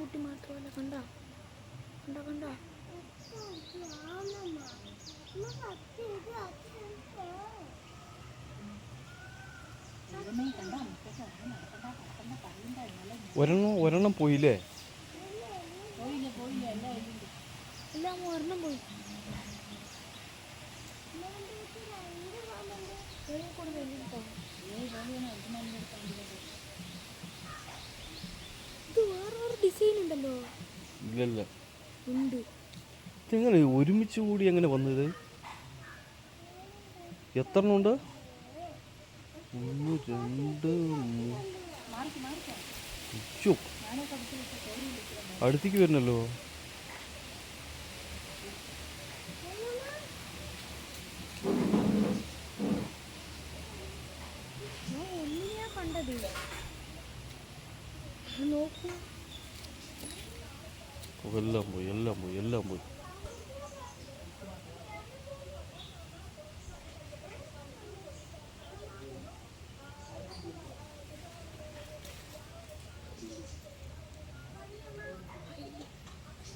കുട്ടി മാത്രമല്ല കണ്ട കണ്ട കണ്ട ഒരെണ്ണം ഒരെണ്ണം പോയില്ലേ? എല്ലാം ഒരെണ്ണം പോയി ഏയ് ഇല്ലല്ല. നിങ്ങൾ ഒരുമിച്ച് കൂടി എങ്ങനെ വന്നത്? എത്ര ഉണ്ട്? ഒന്ന് രണ്ട്. അടുത്തേക്ക് വരണല്ലോ നോക്കൂ. എല്ലാം പോയി എല്ലാം പോയി എല്ലാം പോയി